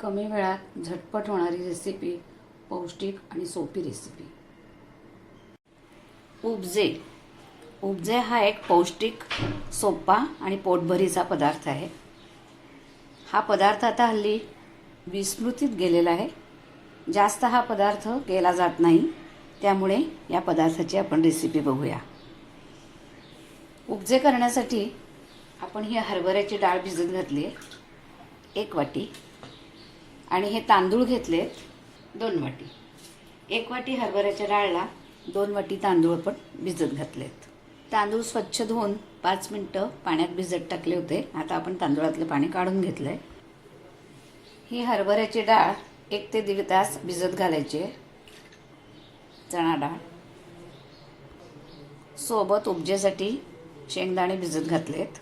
कमी वेळात झटपट होणारी रेसिपी पौष्टिक आणि सोपी रेसिपी उपजे. उपजे हा एक पौष्टिक सोपा आणि पोटभरीचा पदार्थ आहे. हा पदार्थ आता हल्ली विस्मृतीत गेलेला आहे. जास्त हा पदार्थ केला जात नाही. त्यामुळे या पदार्थाची आपण रेसिपी बघूया. उपजे करण्यासाठी आपण ही हरभऱ्याची डाळ भिजत घातली आहे एक वाटी. आणि हे तांदूळ घेतले दोन वाटी. एक वाटी हरभऱ्याच्या डाळला दोन वाटी तांदूळ पण भिजत घातलेत. तांदूळ स्वच्छ धुवून पाच मिनटं पाण्यात भिजत टाकले होते. आता आपण तांदूळातलं पाणी काढून घेतलंय. ही हरभऱ्याची डाळ एक ते दीड तास भिजत घालायची आहे. चणा डाळ. सोबत उपजेसाठी शेंगदाणे भिजत घातलेत.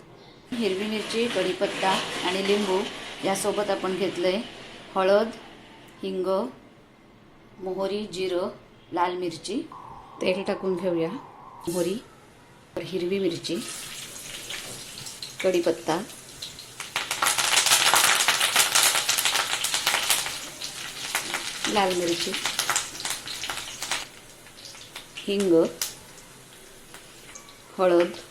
हिरवी मिरची कढीपत्ता आणि लिंबू यासोबत आपण घेतलंय हळद हिंग मोहरी जिरं लाल मिरची. तेल टाकून घेऊया. मोहरी हिरवी मिरची कढीपत्ता. लाल मिरची. हिंग हळद.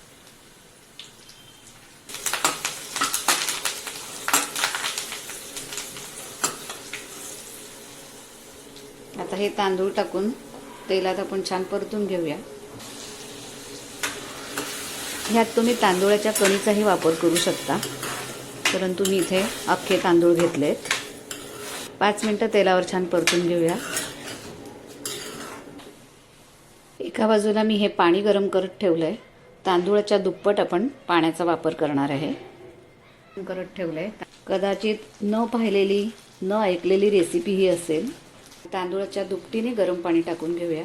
आता हे तांदूळ टाकून तेलात आपण छान परतून घेऊया. ह्यात तुम्ही तांदूळाच्या कणीचाही वापर करू शकता. परंतु मी इथे अख्खे तांदूळ घेतलेत. पाच मिनटं तेलावर छान परतून घेऊया. एका बाजूला मी हे पाणी गरम करत ठेवलंय. तांदूळाच्या दुप्पट आपण पाण्याचा वापर करणार आहे. करत ठेवलंय. कदाचित न पाहिलेली न ऐकलेली रेसिपी ही असेल. तांदूळाच्या दुपटीने गरम पाणी टाकून घेऊया.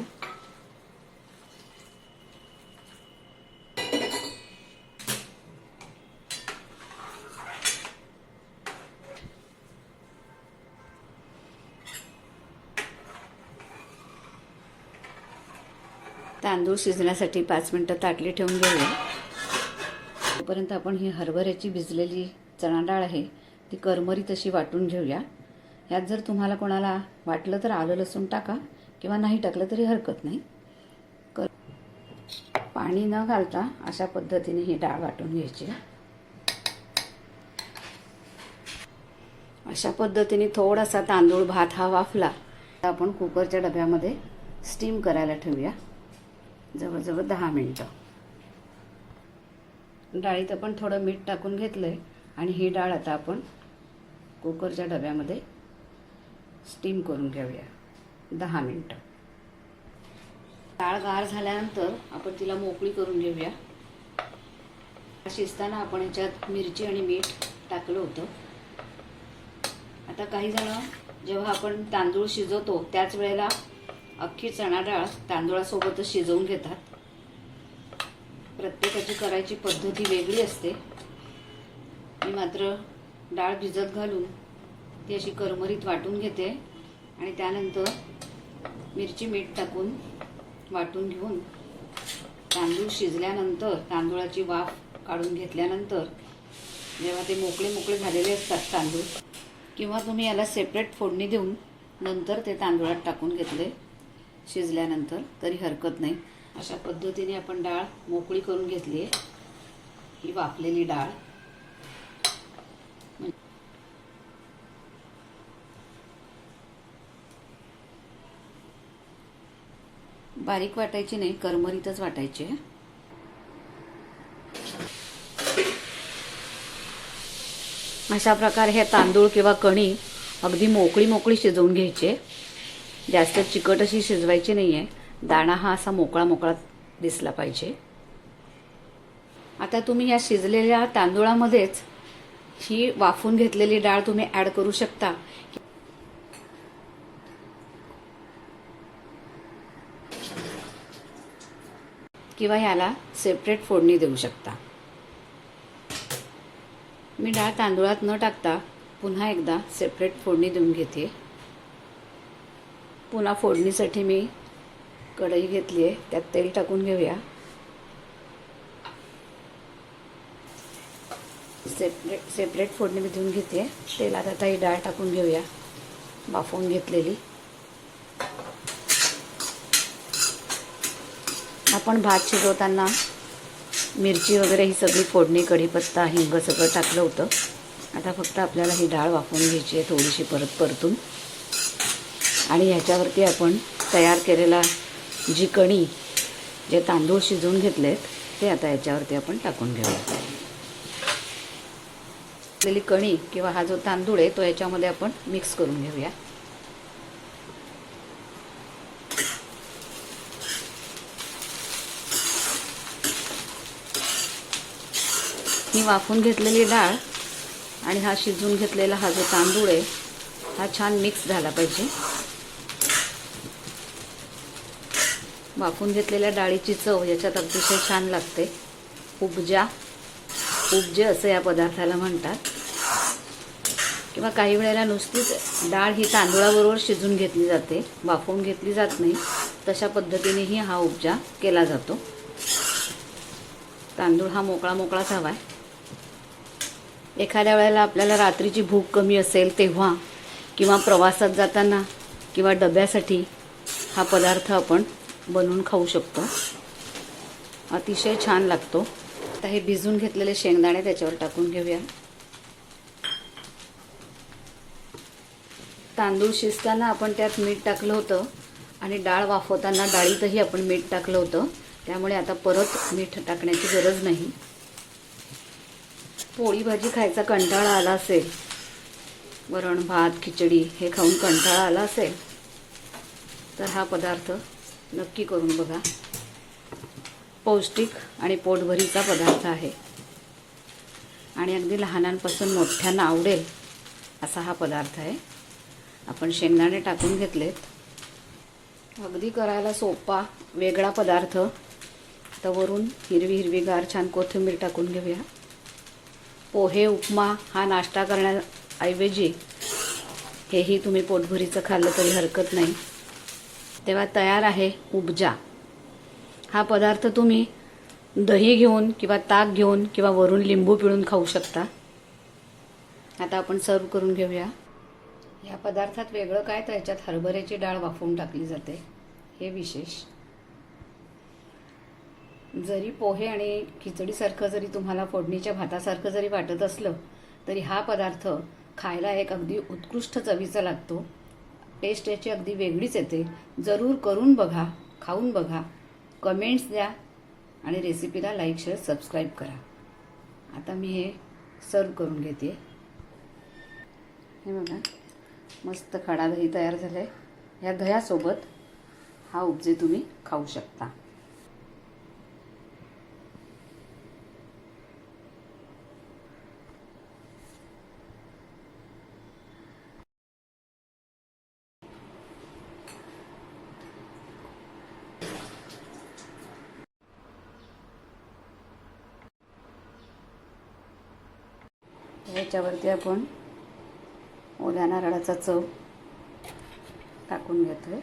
तांदूळ शिजण्यासाठी पाच मिनटं ताटली ठेवून घेऊया. तोपर्यंत आपण ही हरभऱ्याची भिजलेली चणा डाळ आहे ती करमरी तशी वाटून घेऊया. यात जर तुम्हाला कोणाला वाटलं तर आलं लसूण टाका किंवा नाही टाकलं तरी हरकत नाही. पाणी न घालता अशा पद्धतीने ही डाळ वाटून घ्यायची. अशा पद्धतीने थोडासा तांदूळ भात हा वाफला तर आपण कुकरच्या डब्यामध्ये स्टीम करायला ठेवूया. जवळजवळ दहा मिनटं. डाळीत आपण थोडं मीठ टाकून घेतलं आहे आणि ही डाळ आता आपण कुकरच्या डब्यामध्ये स्टीम करून घेऊया. दहा मिनटं. डाळ गार झाल्यानंतर आपण तिला मोकळी करून घेऊया. शिजताना आपण याच्यात मिरची आणि मीठ टाकलं होतं. आता काही जण जेव्हा आपण तांदूळ शिजवतो त्याच वेळेला अख्खी चणा डाळ तांदूळासोबतच शिजवून घेतात. प्रत्येकाची करायची पद्धती वेगळी असते. मी मात्र डाळ भिजत घालून ती अशी करमरीत वाटून घेते आणि त्यानंतर मिरची मीठ टाकून वाटून घेऊन तांदूळ शिजल्यानंतर तांदूळाची वाफ काढून घेतल्यानंतर जेव्हा ते मोकळे मोकळे झालेले असतात तांदूळ किंवा तुम्ही याला सेपरेट फोडणी देऊन नंतर ते तांदूळात टाकून घेतले शिजल्यानंतर तरी हरकत नाही. अशा पद्धतीने आपण डाळ मोकळी करून घेतली आहे. ही वाफलेली डाळ. बारीक वाटायची नाही करमरीतच वाटायची आहे. अशा प्रकारे हे तांदूळ किंवा कणी अगदी मोकळी मोकळी शिजवून घ्यायचे जास्त चिकट अशी शिजवायची नाही आहे दाणा हा असा मोकळा मोकळा दिसला पाहिजे. आता तुम्ही या शिजलेल्या तांदूळामध्येच ही वाफून घेतलेली डाळ तुम्ही ॲड करू शकता. किंवा ह्याला सेपरेट फोडणी देऊ शकता. मी डाळ तांदूळात न टाकता पुन्हा एकदा सेपरेट फोडणी देऊन घेते. पुन्हा फोडणीसाठी मी कढई घेतली आहे त्यात तेल टाकून घेऊया. सेपरेट सेपरेट फोडणी मी देऊन घेते. तेलात आता ही डाळ टाकून घेऊया. बाफवून घेतलेली. आपण भात शिजवताना मिरची वगैरे ही सगळी फोडणी कढीपत्ता हिंग सगळं टाकलं होतं. आता फक्त आपल्याला ही डाळ वाफवून घ्यायची आहे थोडीशी परत परतून. आणि ह्याच्यावरती आपण तयार केलेला जी कणी जे तांदूळ शिजवून घेतलेत ते आता याच्यावरती आपण टाकून घेऊया. आपलेली कणी किंवा हा जो तांदूळ आहे तो याच्यामध्ये आपण मिक्स करून घेऊया. ही वाफून घेतलेली डाळ आणि हा शिजून घेतलेला हा जो तांदूळ आहे हा छान मिक्स झाला पाहिजे. वाफून घेतलेल्या डाळीची चव याच्यात अतिशय छान लागते. उपजा उपजे असं या पदार्थाला म्हणतात. किंवा काही वेळेला नुसतीच डाळ ही तांदूळाबरोबर शिजून घेतली जाते. वाफवून घेतली जात नाही. तशा पद्धतीनेही हा उपजा केला जातो. तांदूळ हा मोकळा मोकळाच हवा आहे. एखाद्या वेळेला आपल्याला रात्रीची भूक कमी असेल तेव्हा किंवा प्रवासात जाताना किंवा डब्यासाठी हा पदार्थ आपण बनवून खाऊ शकतो. अतिशय छान लागतो. आता हे भिजून घेतलेले शेंगदाणे त्याच्यावर टाकून घेऊया. तांदूळ शिजताना आपण त्यात मीठ टाकलं होतं आणि डाळ वाफवताना डाळीतही आपण मीठ टाकलं होतं. त्यामुळे आता परत मीठ टाकण्याची गरज नाही. पोळी भाजी खायचा कंटाळा आला असेल. वरण भात खिचडी हे खाऊन कंटाळा आला असेल. तर हा पदार्थ नक्की करून बघा. पौष्टिक आणि पोटभरीचा पदार्थ आहे. आणि अगदी लहानांपासून मोठ्यांना आवडेल असा हा पदार्थ आहे. आपण शेंगदाणे टाकून घेतलेत. अगदी करायला सोपा वेगळा पदार्थ. तर वरून हिरवी हिरवीगार छान कोथिंबीर टाकून घेऊया. पोहे उपमा हा नाश्ता करण्याऐवजी हेही तुम्ही पोटभरीचं खाल्लं तरी हरकत नाही. तेव्हा तयार आहे उपजा. हा पदार्थ तुम्ही दही घेऊन किंवा ताक घेऊन किंवा वरून लिंबू पिळून खाऊ शकता. आता आपण सर्व करून घेऊया. या पदार्थात वेगळं काय तर याच्यात हरभऱ्याची डाळ वाफवून टाकली जाते. हे विशेष. जरी पोहे आणि खिचडीसारखं जरी तुम्हाला फोडणीच्या भातासारखं जरी वाटत असलं तरी हा पदार्थ खायला एक अगदी उत्कृष्ट चवीचा लागतो. टेस्ट याची अगदी वेगळीच येते. जरूर करून बघा खाऊन बघा. कमेंट्स द्या आणि रेसिपीला लाईक शेअर सबस्क्राईब करा. आता मी हे सर्व करून घेते. हे बघा मस्त खडा दही तयार झालं आहे ह्या दह्यासोबत हा उपजे तुम्ही खाऊ शकता. याच्यावरती आपण ओल्या नारळाचा चव टाकून घेतोय.